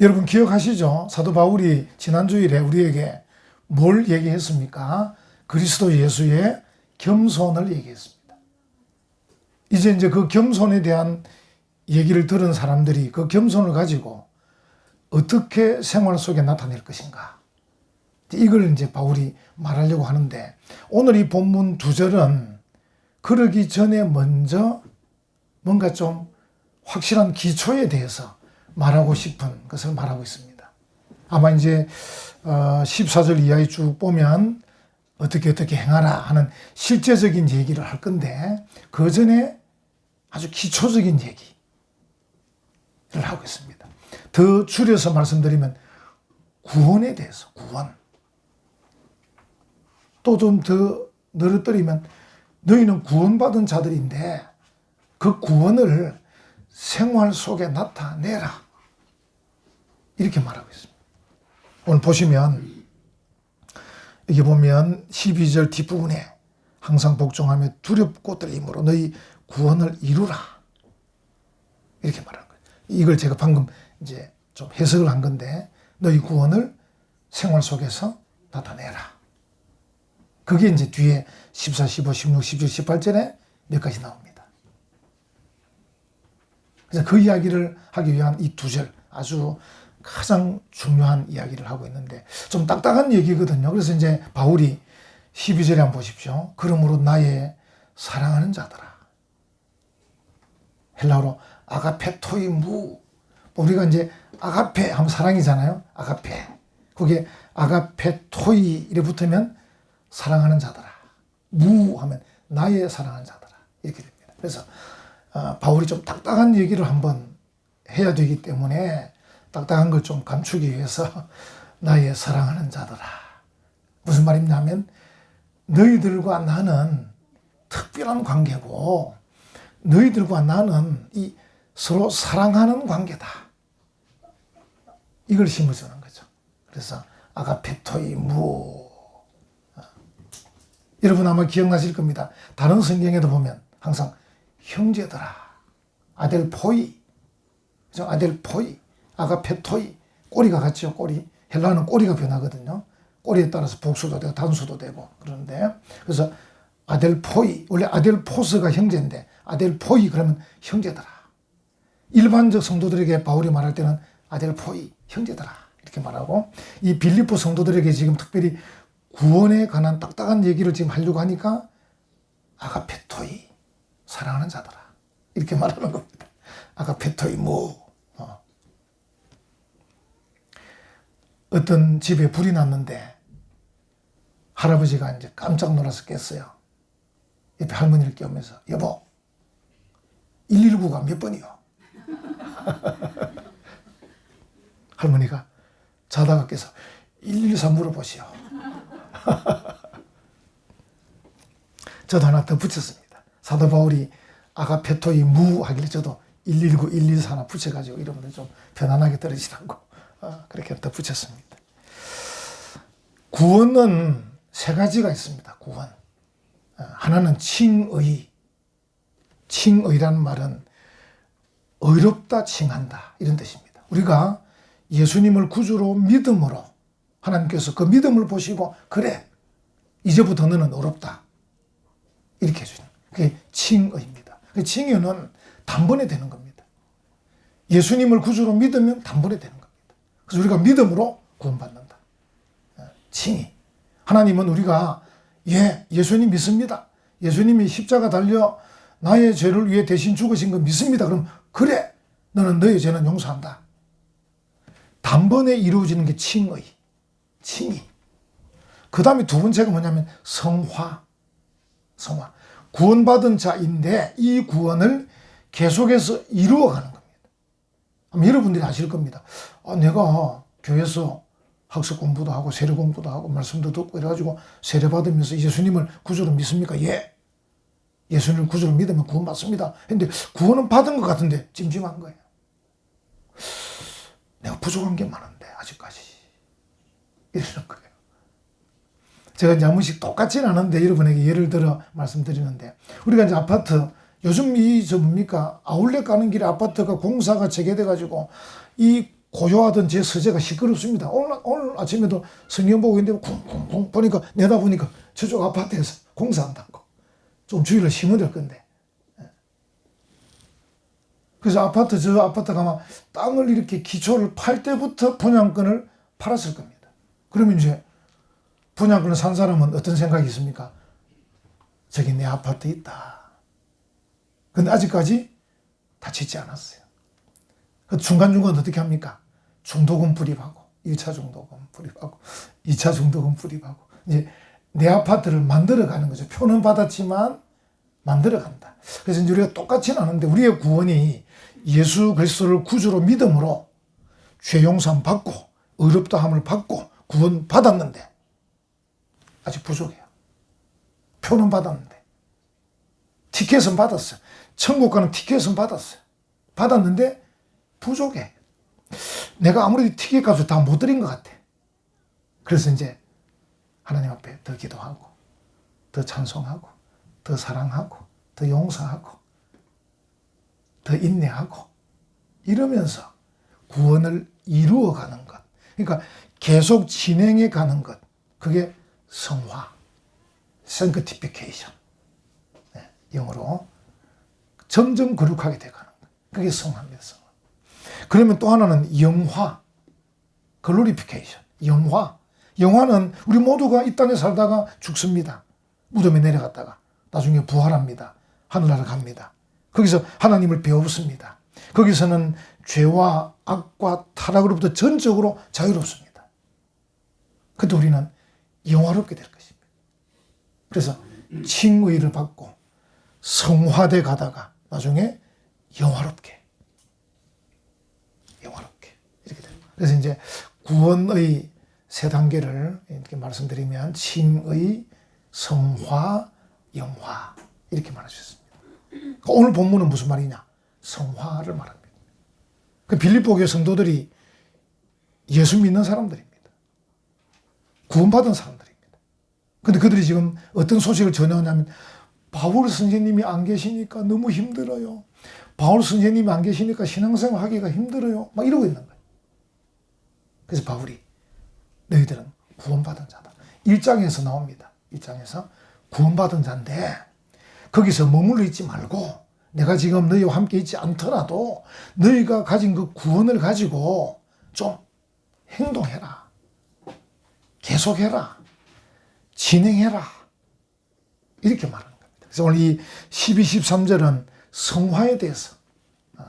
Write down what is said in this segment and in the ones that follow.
여러분 기억하시죠? 사도 바울이 지난 주일에 우리에게 뭘 얘기했습니까? 그리스도 예수의 겸손을 얘기했습니다. 이제 이제 그 겸손에 대한 얘기를 들은 사람들이 그 겸손을 가지고 어떻게 생활 속에 나타낼 것인가. 이걸 이제 바울이 말하려고 하는데 오늘 이 본문 두 절은 그러기 전에 먼저 뭔가 좀 확실한 기초에 대해서 말하고 싶은 것을 말하고 있습니다. 아마 이제 14절 이하에 쭉 보면 어떻게 어떻게 행하라 하는 실제적인 얘기를 할 건데 그 전에 아주 기초적인 얘기를 하고 있습니다. 더 줄여서 말씀드리면 구원에 대해서 구원. 또 좀 더 늘어뜨리면 너희는 구원받은 자들인데 그 구원을 생활 속에 나타내라. 이렇게 말하고 있습니다. 오늘 보시면 여기 보면 12절 뒷부분에 항상 복종하며 두렵고 떨림으로 너희 구원을 이루라. 이렇게 말하는 거예요. 이걸 제가 방금 이제 좀 해석을 한 건데 너희 구원을 생활 속에서 나타내라. 그게 이제 뒤에 14, 15, 16, 17, 18절에 몇 가지 나옵니다. 그래서 그 이야기를 하기 위한 이 두 절 아주 가장 중요한 이야기를 하고 있는데 좀 딱딱한 얘기거든요. 그래서 이제 바울이 12절에 한번 보십시오. 그러므로 나의 사랑하는 자들아. 헬라어로 아가페토이 무. 우리가 이제 아가페 하면 사랑이잖아요. 아가페. 그게 아가페토이 이래 붙으면 사랑하는 자들아. 무 하면 나의 사랑하는 자들아. 이렇게 됩니다. 그래서 어, 바울이 좀 딱딱한 얘기를 한번 해야 되기 때문에 딱딱한 걸 좀 감추기 위해서 나의 사랑하는 자들아. 무슨 말이냐면 너희들과 나는 특별한 관계고 너희들과 나는 이 서로 사랑하는 관계다. 이걸 심어주는 거죠. 그래서 아가페토이 무. 여러분 아마 기억나실 겁니다. 다른 성경에도 보면 항상 형제들아, 아델 포이, 그죠? 아델 포이, 아가페토이, 꼬리가 같죠, 꼬리. 헬라는 꼬리가 변하거든요. 꼬리에 따라서 복수도 되고 단수도 되고 그러는데 그래서 아델 포이 원래 아델 포스가 형제인데 아델 포이 그러면 형제들아. 일반적 성도들에게 바울이 말할 때는 아델 포이 형제들아 이렇게 말하고 이 빌리포 성도들에게 지금 특별히 구원에 관한 딱딱한 얘기를 지금 하려고 하니까 아가페토이 사랑하는 자들아 이렇게 말하는 겁니다. 아가페토이 뭐 어. 어떤 집에 불이 났는데 할아버지가 이제 깜짝 놀라서 깼어요. 옆에 할머니를 깨우면서 여보 119가 몇 번이요? 할머니가 자다가 깨서 114 물어보시오. 저도 하나 더 붙였습니다. 사도 바울이 아가페토이 무 하길래 저도 119, 114 하나 붙여가지고 여러분들 좀 편안하게 들으시라고 어, 그렇게 더 붙였습니다. 구원은 세 가지가 있습니다. 구원. 어, 하나는 칭의. 칭의라는 말은 의롭다 칭한다 이런 뜻입니다. 우리가 예수님을 구주로 믿음으로 하나님께서 그 믿음을 보시고 그래 이제부터 너는 어렵다 이렇게 해주는 칭의입니다. 그 칭의는 단번에 되는 겁니다. 예수님을 구주로 믿으면 단번에 되는 겁니다. 그래서 우리가 믿음으로 구원받는다. 어, 칭의. 하나님은 우리가 예 예수님 믿습니다. 예수님이 십자가 달려 나의 죄를 위해 대신 죽으신 거 믿습니다. 그럼 그래 너는 너의 죄는 용서한다. 단번에 이루어지는 게 칭의. 칭의. 그 다음에 두 번째가 뭐냐면 성화. 성화. 구원받은 자인데 이 구원을 계속해서 이루어가는 겁니다. 아마 여러분들이 아실 겁니다. 아, 내가 교회에서 학습 공부도 하고 세례 공부도 하고 말씀도 듣고 이래가지고 세례 받으면서 예수님을 구주로 믿습니까? 예. 예수님을 구주로 믿으면 구원 받습니다. 근데 구원은 받은 것 같은데 찜찜한 거예요. 내가 부족한 게 많은데 아직까지 이러는 거예요. 제가 이제 한 번씩 똑같지는 않은데 여러분에게 예를 들어 말씀드리는데 우리가 이제 아파트 요즘 이 저 뭡니까 아울렛 가는 길에 아파트가 공사가 재개돼 가지고 이 고요하던 제 서재가 시끄럽습니다. 오늘, 오늘 아침에도 성경 보고 있는데 쿵쿵쿵 보니까 내다 보니까 저쪽 아파트에서 공사한다고. 좀 주의를 심어야 될 건데. 예. 그래서 아파트, 저 아파트 가면 땅을 이렇게 기초를 팔 때부터 분양권을 팔았을 겁니다. 그러면 이제 분양권을 산 사람은 어떤 생각이 있습니까? 저기 내 아파트 있다. 근데 아직까지 다 짓지 않았어요. 그 중간중간 어떻게 합니까? 중도금 불입하고, 1차 중도금 불입하고, 2차 중도금 불입하고, 이제 내 아파트를 만들어 가는 거죠. 표는 받았지만 만들어 간다. 그래서 이제 우리가 똑같지는 않은데 우리의 구원이 예수 그리스도를 구주로 믿음으로 죄 용서 받고 의롭다함을 받고 구원 받았는데 아직 부족해요. 표는 받았는데 티켓은 받았어요. 천국 가는 티켓은 받았어요. 받았는데 부족해. 내가 아무리 티켓 값을 다 못 드린 것 같아. 그래서 이제 하나님 앞에 더 기도하고, 더 찬송하고, 더 사랑하고, 더 용서하고, 더 인내하고, 이러면서 구원을 이루어가는 것. 그러니까 계속 진행해 가는 것. 그게 성화, sanctification. 네, 영어로 점점 거룩하게 돼가는 것. 그게 성화입니다. 성화. 그러면 또 하나는 영화, 글로리피케이션, 영화. 영화는 우리 모두가 이 땅에 살다가 죽습니다. 무덤에 내려갔다가 나중에 부활합니다. 하늘나라 갑니다. 거기서 하나님을 배워봅니다. 거기서는 죄와 악과 타락으로부터 전적으로 자유롭습니다. 근데 우리는 영화롭게 될 것입니다. 그래서 칭의를 받고 성화돼 가다가 나중에 영화롭게 영화롭게 이렇게 됩니다. 그래서 이제 구원의 세 단계를 이렇게 말씀드리면 칭의, 성화, 영화 이렇게 있습니다. 그러니까 오늘 본문은 무슨 말이냐? 성화를 말합니다. 그 빌립보 교회 성도들이 예수 믿는 사람들입니다. 구원받은 사람들입니다. 근데 그들이 지금 어떤 소식을 전해오냐면 바울 선생님이 안 계시니까 너무 힘들어요. 바울 선생님이 안 계시니까 신앙생활 하기가 힘들어요. 막 이러고 있는 거예요. 그래서 바울이 너희들은 구원받은 자다. 1장에서 나옵니다. 1장에서 구원받은 자인데 거기서 머물러 있지 말고 내가 지금 너희와 함께 있지 않더라도 너희가 가진 그 구원을 가지고 좀 행동해라. 계속해라. 진행해라. 이렇게 말하는 겁니다. 그래서 오늘 이 12, 13절은 성화에 대해서 어,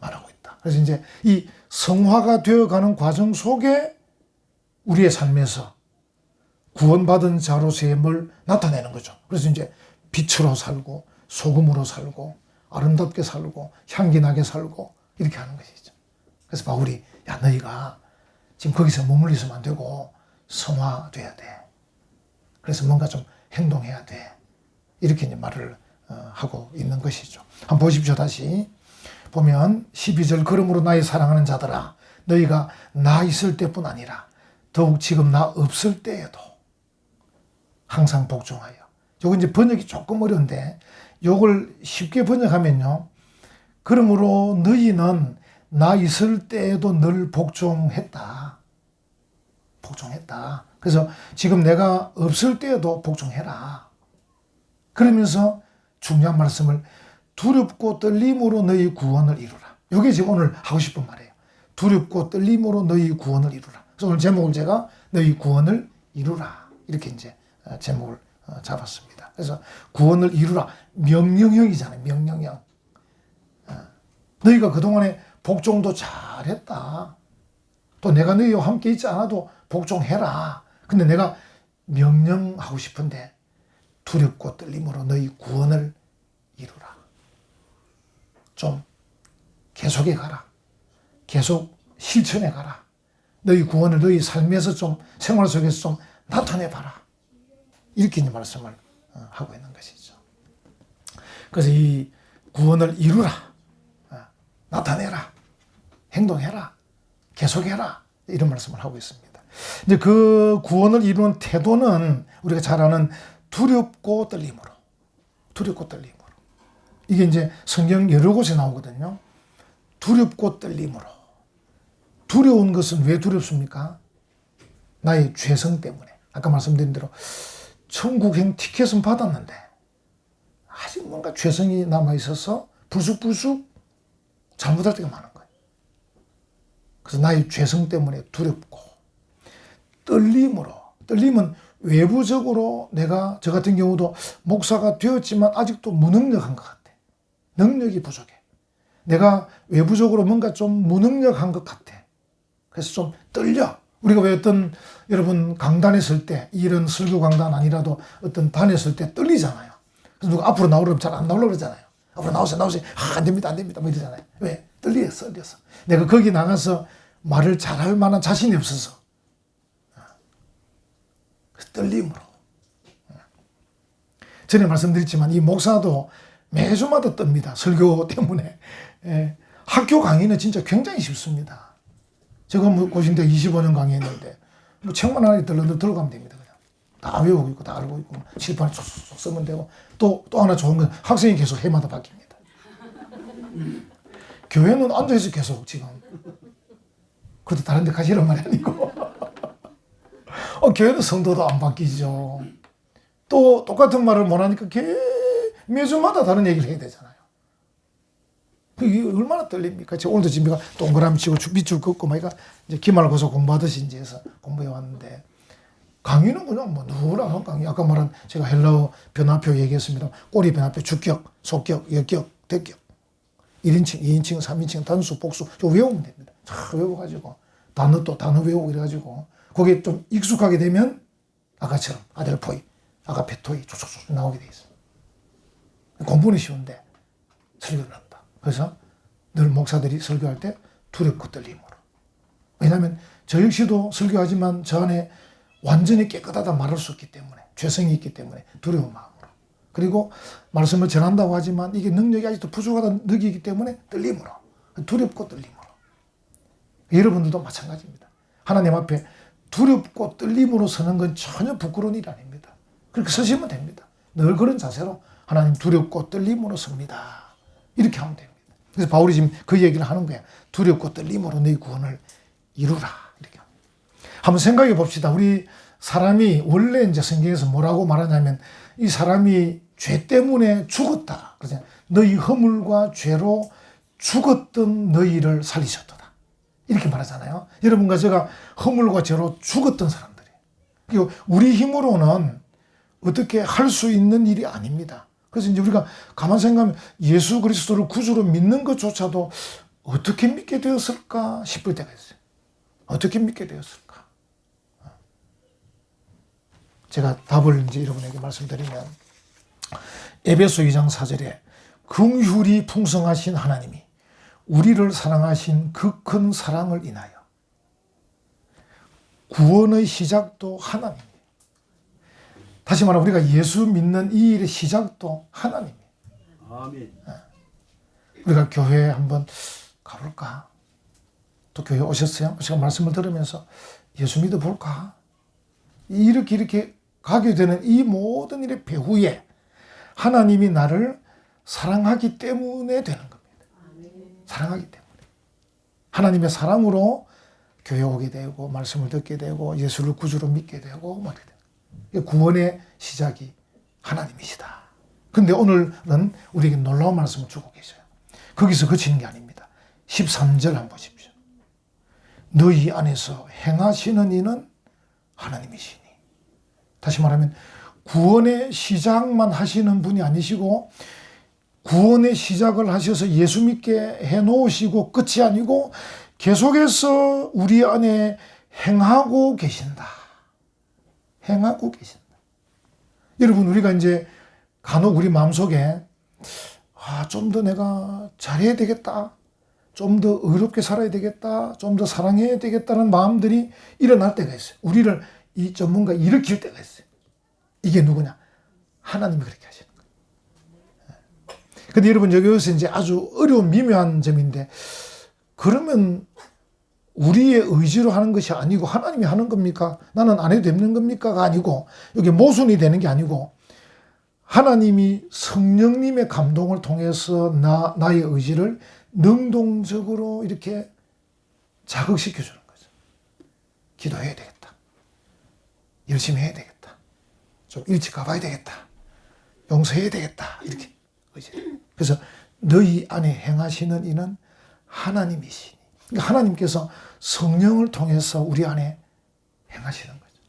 말하고 있다. 그래서 이제 이 성화가 되어가는 과정 속에 우리의 삶에서 구원받은 자로서의 뭘 나타내는 거죠. 그래서 이제 빛으로 살고 소금으로 살고 아름답게 살고 향기 나게 살고 이렇게 하는 것이죠. 그래서 바울이 야 너희가 지금 거기서 머물러 있으면 안 되고 성화돼야 돼. 그래서 뭔가 좀 행동해야 돼. 이렇게 이제 말을 어, 하고 있는 것이죠. 한번 보십시오 다시 보면 12절 그러므로 나의 사랑하는 자들아 너희가 나 있을 때뿐 아니라 더욱 지금 나 없을 때에도 항상 복종하여. 요거 이제 번역이 조금 어려운데 요걸 쉽게 번역하면요. 그러므로 너희는 나 있을 때에도 늘 복종했다. 복종했다. 그래서 지금 내가 없을 때에도 복종해라. 그러면서 중요한 말씀을 두렵고 떨림으로 너희 구원을 이루라. 이게 지금 오늘 하고 싶은 말이에요. 두렵고 떨림으로 너희 구원을 이루라. 그래서 오늘 제목을 제가 너희 구원을 이루라. 이렇게 이제 어, 제목을 어, 잡았습니다. 그래서 구원을 이루라. 명령형이잖아요. 명령형. 어, 너희가 그동안에 복종도 잘했다. 또 내가 너희와 함께 있지 않아도 복종해라. 근데 내가 명령하고 싶은데 두렵고 떨림으로 너희 구원을 이루라. 좀 계속해 가라. 계속 실천해 가라. 너희 구원을 너희 삶에서 좀 생활 속에서 좀 나타내 봐라. 이렇게 말씀을 어, 하고 있는 것이죠. 그래서 이 구원을 이루라. 어, 나타내라. 행동해라. 계속해라. 이런 말씀을 하고 있습니다. 이제 그 구원을 이루는 태도는 우리가 잘 아는 두렵고 떨림으로. 두렵고 떨림으로. 이게 이제 성경 여러 곳에 나오거든요. 두렵고 떨림으로. 두려운 것은 왜 두렵습니까? 나의 죄성 때문에. 아까 말씀드린 대로 천국행 티켓은 받았는데 아직 뭔가 죄성이 남아 있어서 불쑥불쑥 잘못할 때가 많은. 그래서 나의 죄성 때문에 두렵고 떨림으로 떨림은 외부적으로 내가 저 같은 경우도 목사가 되었지만 아직도 무능력한 것 같아. 능력이 부족해. 내가 외부적으로 뭔가 좀 무능력한 것 같아. 그래서 좀 떨려. 우리가 왜 어떤 여러분 강단에 설 때 이런 설교 강단 아니라도 어떤 단에 설 때 떨리잖아요. 그래서 누가 앞으로 나오려면 잘 안 나오려고 그러잖아요. 앞으로 나오세요, 나오세요. 아, 안 됩니다, 안 됩니다. 뭐 이러잖아요. 왜? 떨리겠어, 떨려서. 내가 거기 나가서 말을 잘할 만한 자신이 없어서. 그래서 떨림으로. 전에 말씀드렸지만 이 목사도 매주마다 뜹니다. 설교 때문에. 예. 학교 강의는 진짜 굉장히 쉽습니다. 제가 뭐 고신대 25년 강의했는데 뭐 책만 하나 들러 들어가면 됩니다. 그냥 다 외우고 있고 다 알고 있고 칠판에 쏙쏙 쓰면 되고 또 또 하나 좋은 건 학생이 계속 해마다 바뀝니다. 교회는 앉아있어 계속 지금. 그래도 다른 데 가시란 말이 아니고. 어, 교회는 성도도 안 바뀌죠. 또 똑같은 말을 못하니까 개 매주마다 다른 얘기를 해야 되잖아요. 이게 얼마나 떨립니까? 제가 오늘도 가 동그라미 치고 밑줄 긋고 막 이제 기말고사 공부하듯이 이제 해서 공부해 왔는데 강의는 그냥 뭐 누구나 하는 강의. 아까 말한 제가 헬라어 변화표 얘기했습니다. 꼬리 변화표, 주격, 속격, 역격, 대격. 1인칭, 2인칭, 3인칭, 단수, 복수. 저 외우면 됩니다. 잘 외워가지고 단어 또 단어 외우고 이래가지고 거기에 좀 익숙하게 되면 아까처럼 아델포이, 아가페토이 쭉 나오게 돼 있어요. 공부는 쉬운데 설교는 없다. 그래서 늘 목사들이 설교할 때 두렵고 떨림으로. 왜냐하면 저 역시도 설교하지만 저 안에 완전히 깨끗하다 말할 수 없기 때문에 죄성이 있기 때문에 두려운 마음으로. 그리고 말씀을 전한다고 하지만 이게 능력이 아직도 부족하다 느끼기 때문에 떨림으로. 두렵고 떨림으로. 여러분들도 마찬가지입니다. 하나님 앞에 두렵고 떨림으로 서는 건 전혀 부끄러운 일 아닙니다. 그렇게 서시면 됩니다. 늘 그런 자세로 하나님 두렵고 떨림으로 섭니다. 이렇게 하면 됩니다. 그래서 바울이 지금 그 얘기를 하는 거야. 두렵고 떨림으로 네 구원을 이루라. 이렇게. 한번 생각해 봅시다. 우리 사람이 원래 이제 성경에서 뭐라고 말하냐면 이 사람이 죄 때문에 죽었다. 그러잖 너희 허물과 죄로 죽었던 너희를 살리셨다. 이렇게 말하잖아요. 여러분과 제가 허물과 죄로 죽었던 사람들이에요. 그리고 우리 힘으로는 어떻게 할 수 있는 일이 아닙니다. 그래서 이제 우리가 가만 생각하면 예수 그리스도를 구주로 믿는 것조차도 어떻게 믿게 되었을까 싶을 때가 있어요. 어떻게 믿게 되었을까? 제가 답을 이제 여러분에게 말씀드리면 에베소 2장 4절에 긍휼이 풍성하신 하나님이 우리를 사랑하신 그 큰 사랑을 인하여 구원의 시작도 하나님이에요. 다시 말하면 우리가 예수 믿는 이 일의 시작도 하나님이에요. 아멘. 우리가 교회에 한번 가볼까? 또 교회 오셨어요? 제가 말씀을 들으면서 예수 믿어 볼까? 이렇게 이렇게 가게 되는 이 모든 일의 배후에 하나님이 나를 사랑하기 때문에 되는 겁니다. 사랑하기 때문에. 하나님의 사랑으로 교회 오게 되고 말씀을 듣게 되고 예수를 구주로 믿게 되고 막 이렇게 구원의 시작이 하나님이시다. 근데 오늘은 우리에게 놀라운 말씀을 주고 계셔요. 거기서 그치는 게 아닙니다. 13절 한번 보십시오. 너희 안에서 행하시는 이는 하나님이시니. 다시 말하면 구원의 시작만 하시는 분이 아니시고 구원의 시작을 하셔서 예수 믿게 해 놓으시고 끝이 아니고 계속해서 우리 안에 행하고 계신다. 행하고 계신다. 여러분, 우리가 이제 간혹 우리 마음속에 아, 좀 더 내가 잘해야 되겠다. 좀 더 의롭게 살아야 되겠다. 좀 더 사랑해야 되겠다는 마음들이 일어날 때가 있어요. 우리를 이 전문가 일으킬 때가 있어요. 이게 누구냐? 하나님이 그렇게 하시는 거예요. 근데 여러분, 여기서 이제 아주 어려운 미묘한 점인데, 그러면 우리의 의지로 하는 것이 아니고 하나님이 하는 겁니까? 나는 안 해도 되는 겁니까가 아니고, 여기 모순이 되는 게 아니고, 하나님이 성령님의 감동을 통해서 나, 나의 의지를 능동적으로 이렇게 자극시켜 주는 거죠. 기도해야 되겠다. 열심히 해야 되겠다. 좀 일찍 가봐야 되겠다. 용서해야 되겠다. 이렇게. 그지? 그래서 너희 안에 행하시는 이는 하나님이시니. 그러니까 하나님께서 성령을 통해서 우리 안에 행하시는 거죠.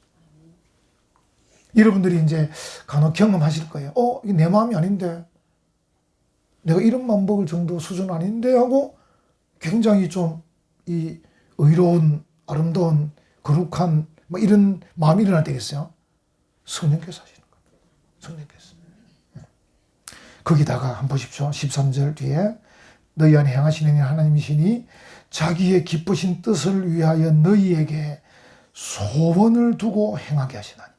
여러분들이 이제 간혹 경험하실 거예요. 어, 내 마음이 아닌데. 내가 마음 먹을 정도 수준 아닌데 하고 굉장히 좀 이 의로운, 아름다운, 거룩한 뭐 이런 마음이 일어날 때겠어요. 성령께서 하시는 겁니다. 성령께서. 거기다가 한번 보십시오. 13절 뒤에 너희 안에 행하시는 하나님이시니 자기의 기쁘신 뜻을 위하여 너희에게 소원을 두고 행하게 하시나니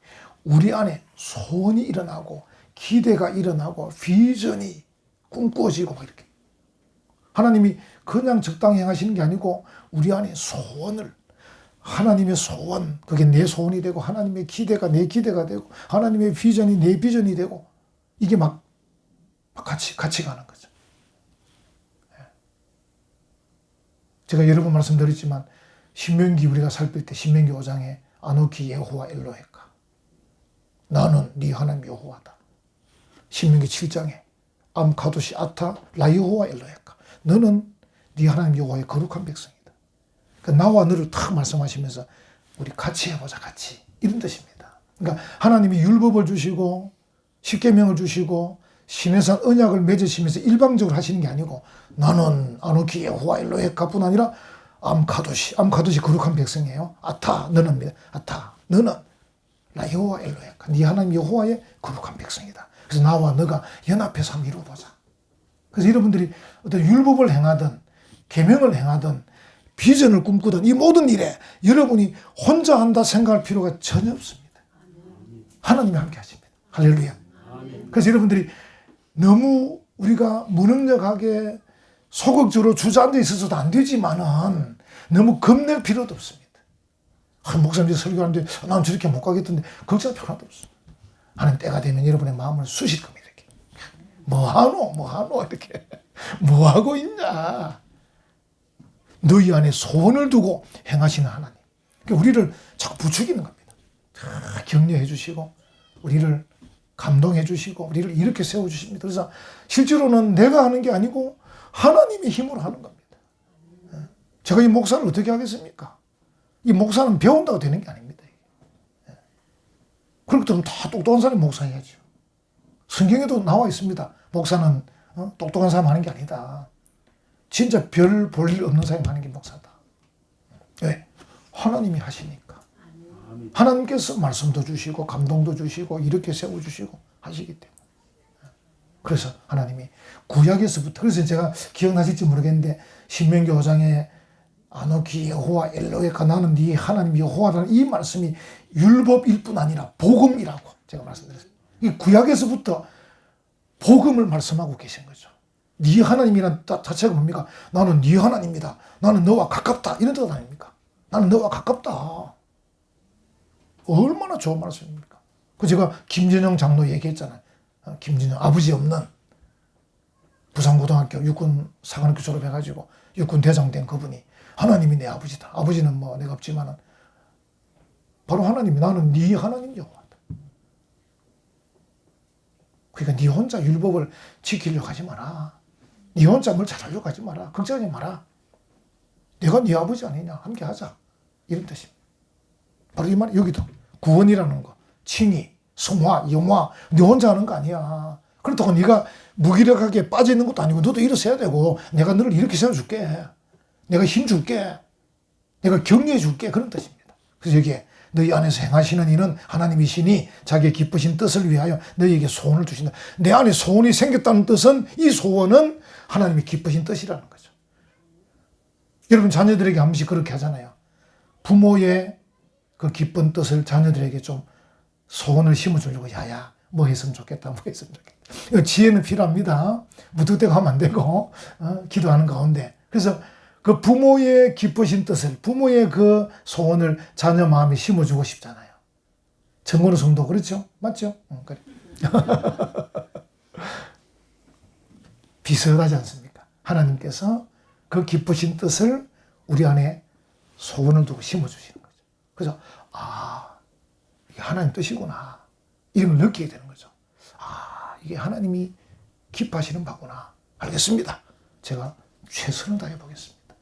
우리 안에 소원이 일어나고 기대가 일어나고 비전이 꿈꾸어지고 막 이렇게 하나님이 그냥 적당히 행하시는 게 아니고 우리 안에 소원을 하나님의 소원 그게 내 소원이 되고 하나님의 기대가 내 기대가 되고 하나님의 비전이 내 비전이 되고 이게 막 같이 같이 가는 거죠. 예. 제가 여러 번 말씀드렸지만 신명기 우리가 살필 때 신명기 5장에 아노키 예호와 엘로헤카 나는 네 하나님 여호와다. 신명기 7장에 암카도시 아타 라이호와 엘로헤카 너는 네 하나님 여호와의 거룩한 백성이다. 그 나와 너를 탁 말씀하시면서 우리 같이 해보자 같이 이런 뜻입니다. 그러니까 하나님이 율법을 주시고 십계명을 주시고 신해산 언약을 맺으시면서 일방적으로 하시는 게 아니고 나는 아노키 여호와 엘로헤카뿐 아니라 암카도시 암카도시 거룩한 백성이에요. 아타 너는 믿 아타 너는 나 여호와 엘로헤카 네 하나님 여호와의 거룩한 백성이다. 그래서 나와 너가 연합해서 한번 이루어보자. 그래서 여러분들이 어떤 율법을 행하든 계명을 행하든 비전을 꿈꾸든 이 모든 일에 여러분이 혼자 한다 생각할 필요가 전혀 없습니다. 하나님이 함께 하십니다. 할렐루야. 그래서 여러분들이 너무 우리가 무능력하게 소극적으로 주저앉아 있어서도 안 되지만은 너무 겁낼 필요도 없습니다. 아, 목사님 설교하는데 난 저렇게 못 가겠던데 걱정할 필요도 없어. 하는 때가 되면 여러분의 마음을 쑤실 겁니다. 이렇게. 뭐 하노? 뭐 하노? 이렇게. 뭐 하고 있냐? 너희 안에 소원을 두고 행하시는 하나님. 그러니까 우리를 자꾸 부추기는 겁니다. 다 격려해 주시고 우리를 감동해 주시고 우리를 이렇게 세워 주십니다. 그래서 실제로는 내가 하는 게 아니고 하나님의 힘으로 하는 겁니다. 예. 제가 이 목사를 어떻게 하겠습니까? 이 목사는 배운다고 되는 게 아닙니다. 예. 그렇거든 다 똑똑한 사람이 목사해야죠. 성경에도 나와 있습니다. 목사는 어? 똑똑한 사람 하는 게 아니다. 진짜 별 볼 일 없는 사람이 하는 게 목사다. 왜? 하나님이 하시니까. 하나님께서 말씀도 주시고 감동도 주시고 이렇게 세워 주시고 하시기 때문에. 그래서 하나님이 구약에서부터 그래서 제가 기억나실지 모르겠는데 신명기 5장에 아노키 여호와 엘로헤가 나는 네 하나님 여호와라는 이 말씀이 율법일 뿐 아니라 복음이라고 제가 말씀드렸어요. 이 구약에서부터 복음을 말씀하고 계신 거죠. 네 하나님이란 자체가 뭡니까? 나는 네 하나님이다. 나는 너와 가깝다. 이런 뜻 아닙니까? 나는 너와 가깝다. 얼마나 좋은 말씀입니까? 그 제가 김전영 장로 얘기했잖아요. 어, 김전영 아버지 없는 부산고등학교 육군 사관학교 졸업해가지고 육군 대장 된 그분이 하나님이 내 아버지다. 아버지는 뭐 내가 없지만은 바로 하나님이 나는 네 하나님 여호와다. 그러니까 네 혼자 율법을 지키려고 하지 마라. 네 혼자 뭘 잘하려고 하지 마라. 걱정하지 마라. 내가 네 아버지 아니냐. 함께 하자. 이런 뜻입니다. 바로 이 말, 여기도. 구원이라는 거. 칭의, 성화, 영화. 네 혼자 하는 거 아니야. 그렇다고 네가 무기력하게 빠져 있는 것도 아니고 너도 일어서야 되고 내가 너를 이렇게 세워줄게. 내가 힘 줄게. 내가 격려해 줄게. 그런 뜻입니다. 그래서 여기에 너희 안에서 행하시는 이는 하나님이시니 자기의 기쁘신 뜻을 위하여 너희에게 소원을 주신다. 내 안에 소원이 생겼다는 뜻은 이 소원은 하나님이 기쁘신 뜻이라는 거죠. 여러분 자녀들에게 한 번씩 그렇게 하잖아요. 부모의 그 기쁜 뜻을 자녀들에게 좀 소원을 심어주려고 야야 뭐 했으면 좋겠다 뭐 했으면 좋겠다. 지혜는 필요합니다. 무턱대고 하면 안 되고 어, 기도하는 가운데 그래서 그 부모의 기쁘신 뜻을 부모의 그 소원을 자녀 마음에 심어주고 싶잖아요. 정건우 성도 그렇죠? 맞죠? 응, 그래. 비슷하지 않습니까? 하나님께서 그 기쁘신 뜻을 우리 안에 소원을 두고 심어주시는 거죠. 그래서, 아, 이게 하나님 뜻이구나. 이런 걸 느끼게 되는 거죠. 아, 이게 하나님이 기뻐하시는 바구나. 알겠습니다. 제가 최선을 다해 보겠습니다.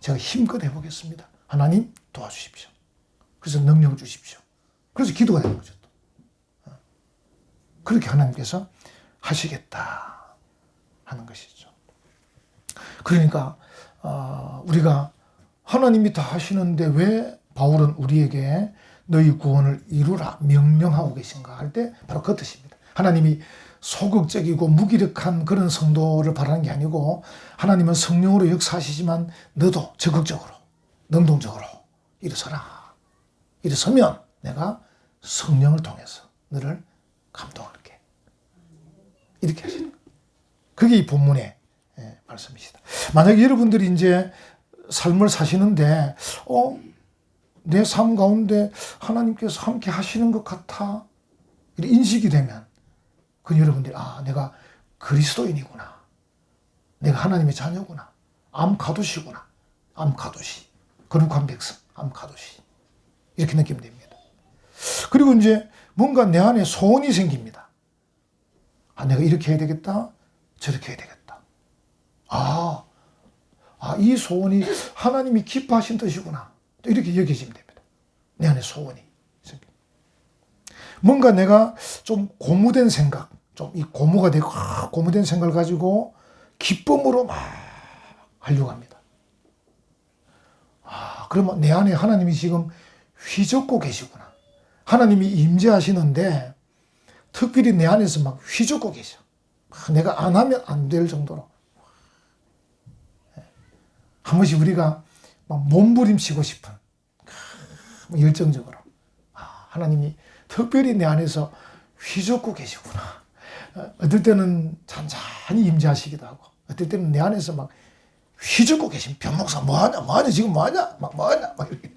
제가 힘껏 해 보겠습니다. 하나님 도와주십시오. 그래서 능력을 주십시오. 그래서 기도가 되는 거죠. 또. 어. 그렇게 하나님께서 하시겠다 하는 것이죠. 그러니까 어, 우리가 하나님이 다 하시는데 왜 바울은 우리에게 너희 구원을 이루라 명령하고 계신가 할 때 바로 그 뜻입니다. 하나님이 소극적이고 무기력한 그런 성도를 바라는 게 아니고 하나님은 성령으로 역사하시지만 너도 적극적으로 능동적으로 일어서라. 일어서면 내가 성령을 통해서 너를 감동할게. 이렇게 하시는. 그게 이 본문의 예, 말씀이시다. 만약에 여러분들이 이제 삶을 사시는데, 어, 내 삶 가운데 하나님께서 함께 하시는 것 같아. 인식이 되면, 그 여러분들이, 아, 내가 그리스도인이구나. 내가 하나님의 자녀구나. 암카도시구나. 암카도시. 거룩한 백성. 암카도시. 이렇게 느끼면 됩니다. 그리고 이제 뭔가 내 안에 소원이 생깁니다. 아, 내가 이렇게 해야 되겠다. 저렇게 해야 되겠다. 아, 아, 이 소원이 하나님이 기뻐하신 뜻이구나. 또 이렇게 여겨지면 됩니다. 내 안에 소원이 생깁니다. 뭔가 내가 좀 고무된 생각, 좀 이 고무가 되고, 아, 고무된 생각을 가지고 기쁨으로 막 하려고 합니다. 아, 그러면 내 안에 하나님이 지금 휘젓고 계시구나. 하나님이 임재하시는데 특별히 내 안에서 막 휘젓고 계셔. 내가 안 하면 안 될 정도로. 한 번씩 우리가 막 몸부림치고 싶은 열정적으로. 아, 하나님이 특별히 내 안에서 휘젓고 계시구나. 어떨 때는 잔잔히 임재하시기도 하고 어떨 때는 내 안에서 막 휘젓고 계신 변목사 뭐하냐? 뭐하냐? 지금 뭐하냐? 막 뭐하냐? 막 이렇게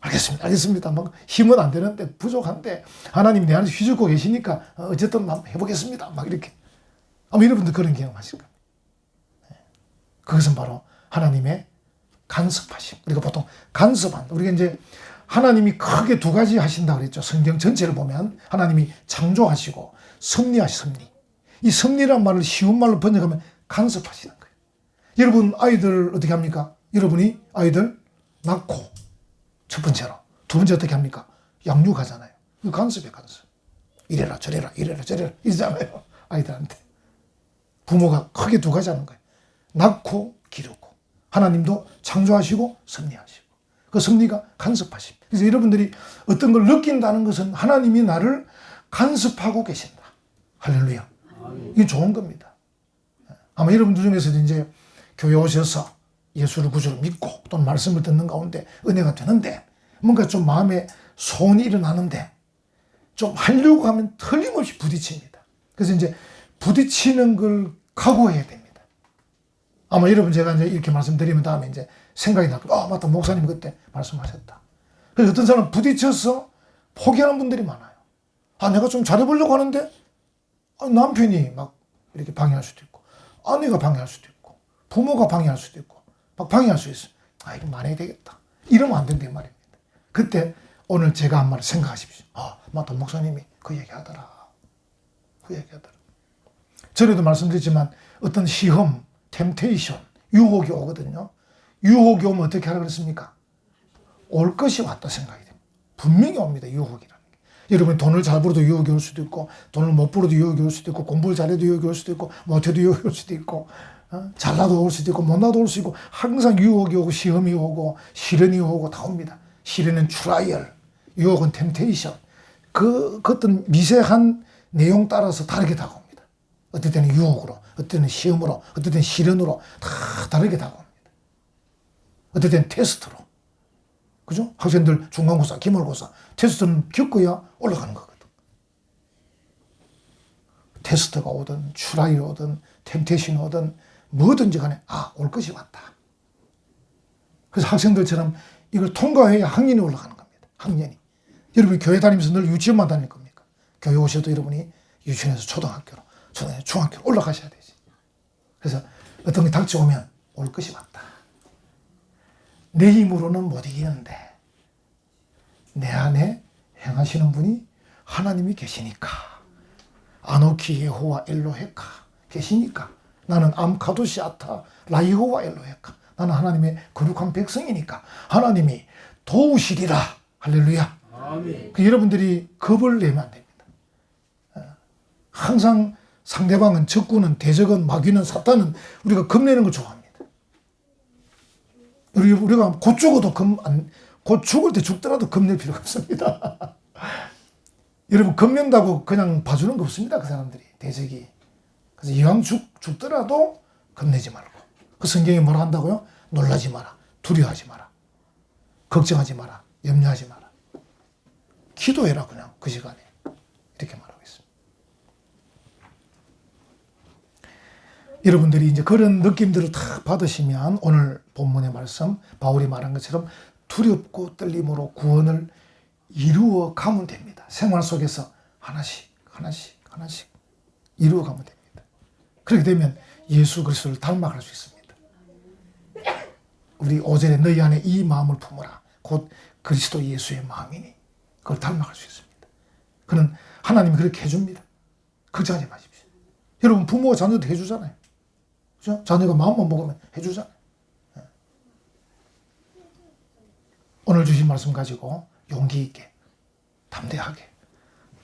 알겠습니다. 알겠습니다. 막 힘은 안 되는데 부족한데 하나님 내 안에서 휘젓고 계시니까 어쨌든 막 해보겠습니다. 막 이렇게. 아마 여러분들 그런 경험 하실 겁니다. 그것은 바로 하나님의 간섭하심. 우리가 보통 간섭한 우리가 이제 하나님이 크게 두 가지 하신다 그랬죠. 성경 전체를 보면 하나님이 창조하시고 섭리하시 섭리. 이 섭리란 말을 쉬운 말로 번역하면 간섭하시는 거예요. 여러분 아이들 어떻게 합니까? 여러분이 아이들 낳고 첫 번째로 두 번째 어떻게 합니까? 양육하잖아요. 그 간섭이에요, 간섭. 이래라 저래라 이래라 저래라 이러잖아요. 아이들한테. 부모가 크게 두 가지 하는 거예요. 낳고 기르고 하나님도 창조하시고 섭리하시고 그 섭리가 간섭하심. 그래서 여러분들이 어떤 걸 느낀다는 것은 하나님이 나를 간섭하고 계신다. 할렐루야. 이게 좋은 겁니다. 아마 여러분들 중에서도 이제 교회 오셔서 예수를 구주로 믿고 또는 말씀을 듣는 가운데 은혜가 되는데 뭔가 좀 마음에 소원이 일어나는데 좀 하려고 하면 틀림없이 부딪힙니다. 그래서 이제 부딪히는 걸 각오해야 됩니다. 아마 여러분 제가 이제 이렇게 말씀드리면 다음에 이제 생각이 나고, 아, 맞다. 목사님 그때 말씀하셨다. 그래서 어떤 사람은 부딪혀서 포기하는 분들이 많아요. 아, 내가 좀 잘해보려고 하는데, 아, 남편이 막 이렇게 방해할 수도 있고, 아내가 방해할 수도 있고, 부모가 방해할 수도 있고, 막 방해할 수 있어. 아, 이거 말해야 되겠다. 이러면 안 된단 말입니다. 그때 오늘 제가 한 말을 생각하십시오. 아, 맞다. 목사님이 그 얘기 하더라. 그 얘기 하더라. 전에도 말씀드렸지만 어떤 시험, 템테이션, 유혹이 오거든요. 유혹이 오면 어떻게 하라 그랬습니까? 올 것이 왔다 생각이 됩니다. 분명히 옵니다. 유혹이라는 게. 여러분 돈을 잘 벌어도 유혹이 올 수도 있고 돈을 못 벌어도 유혹이 올 수도 있고 공부를 잘해도 유혹이 올 수도 있고 못해도 유혹이 올 수도 있고 어? 잘나도 올 수도 있고 못나도 올 수도 있고 항상 유혹이 오고 시험이 오고 시련이 오고 다 옵니다. 시련은 트라이얼, 유혹은 템테이션. 그, 그 어떤 미세한 내용 따라서 다르게 다가옵니다. 어떨 때는 유혹으로, 어떨 때는 시험으로, 어떨 때는 시련으로 다 다르게 다가옵니다. 어떨 때는 테스트로. 그죠? 학생들 중간고사, 기말고사, 테스트는 겪어야 올라가는 거거든. 테스트가 오든, 추라이 오든, 템테이션이 오든, 뭐든지 간에, 아, 올 것이 왔다. 그래서 학생들처럼 이걸 통과해야 학년이 올라가는 겁니다. 학년이. 여러분이 교회 다니면서 늘 유치원만 다닐 겁니까? 교회 오셔도 여러분이 유치원에서 초등학교로, 초등학교, 중학교로 올라가셔야 되지. 그래서 어떤 게 닥쳐오면 올 것이 왔다. 내 힘으로는 못 이기는데 내 안에 행하시는 분이 하나님이 계시니까 아노키 예호와 엘로헤카 계시니까 나는 암카도시 아타 라이호와 엘로헤카 나는 하나님의 거룩한 백성이니까 하나님이 도우시리라 할렐루야 아멘. 그 여러분들이 겁을 내면 안 됩니다. 어, 항상 상대방은 적군은 대적은 마귀는 사탄은 우리가 겁내는 걸 좋아합니다. 우리 우리가 곧 죽어도 겁안곧 죽을 때 죽더라도 겁낼 필요가 없습니다. 여러분 겁낸다고 그냥 봐주는 거 없습니다. 그 사람들이 대적이. 그래서 이왕 죽 죽더라도 겁내지 말고. 그 성경에 뭐라 한다고요? 놀라지 마라, 두려워하지 마라, 걱정하지 마라, 염려하지 마라. 기도해라 그냥 그 시간에 이렇게 말하고 있습니다. 여러분들이 이제 그런 느낌들을 다 받으시면 오늘 본문의 말씀 바울이 말한 것처럼 두렵고 떨림으로 구원을 이루어 가면 됩니다. 생활 속에서 하나씩 하나씩 하나씩 이루어 가면 됩니다. 그렇게 되면 예수 그리스도를 닮아갈 수 있습니다. 우리 오절에 너희 안에 이 마음을 품어라. 곧 그리스도 예수의 마음이니 그걸 닮아갈 수 있습니다. 그는 하나님이 그렇게 해줍니다. 걱정하지 마십시오. 여러분 부모가 자녀한테 해주잖아요. 그죠? 자녀가 마음만 먹으면 해주잖아요. 예. 오늘 주신 말씀 가지고 용기 있게 담대하게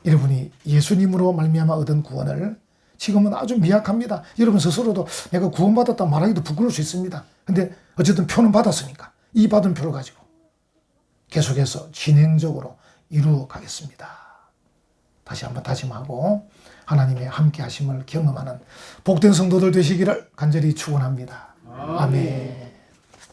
여러분이 예수님으로 말미암아 얻은 구원을 지금은 아주 미약합니다. 여러분 스스로도 내가 구원받았다 말하기도 부끄러울 수 있습니다. 근데 어쨌든 표는 받았으니까 이 받은 표를 가지고 계속해서 진행적으로 이루어 가겠습니다. 다시 한번 다짐하고 하나님의 함께 하심을 경험하는 복된 성도들 되시기를 간절히 축원합니다. 아멘.